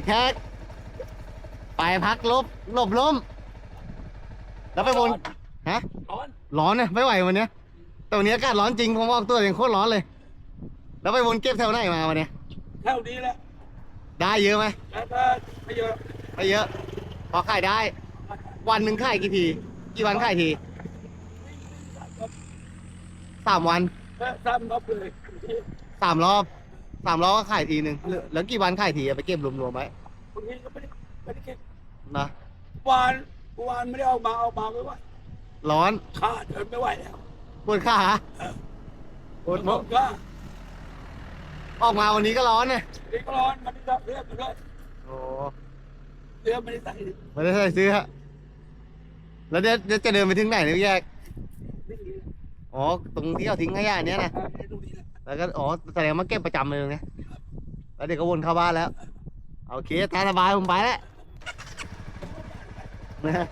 พี่แขกไปพักลบหลบล้ม แล้วไปบนฮะ ร้อนร้อนเนี่ยไม่ไหววันเนี้ยแต่วันนี้อากาศร้อนจริงผมบอกตัวเองโคตรร้อนเลย แล้วไปวนเก็บแถวไหนมาวันเนี้ยเท่านี้แหละได้เยอะไหมแล้วก็ไม่เยอะไม่เยอะ พอขายได้ วันหนึ่งขายกี่ที กี่วันขายทีสามวันก็ซ้ำรอบเลย สามรอบ สามรอบก็ขายทีหนึ่งเหลือแล้วกี่วันขายทีอะไปเก็บรวมๆไว้บางทีก็ไม่ได้ไม่ได้เก็บนะวานวานไม่ได้เอามาเอามาไม่ไหวร้อนขาเดินไม่ไหวแล้วปวดขาปวดผมก็ออกมาวันนี้ก็ร้อนเนี่ยนี่ก็ร้อนมันก็เลือดมันด้วยโอ้เลือดไม่ได้ใส่ไม่ได้ใส่เสื้อแล้วเดี๋ยวเดี๋ยวจะเดินไปถึงไหนเนี่ยพี่แยกนี่อ๋อ ตรงที่เขาทิ้งขยะเนี้ยนะดูดีนะ แล้วก็อ๋อแสดงมาเก็บประจำเลยนะแล้วเดี๋ยวก็วนเข้าบ้านแล้ว โอเคตาสบายผมไปแล้วนะ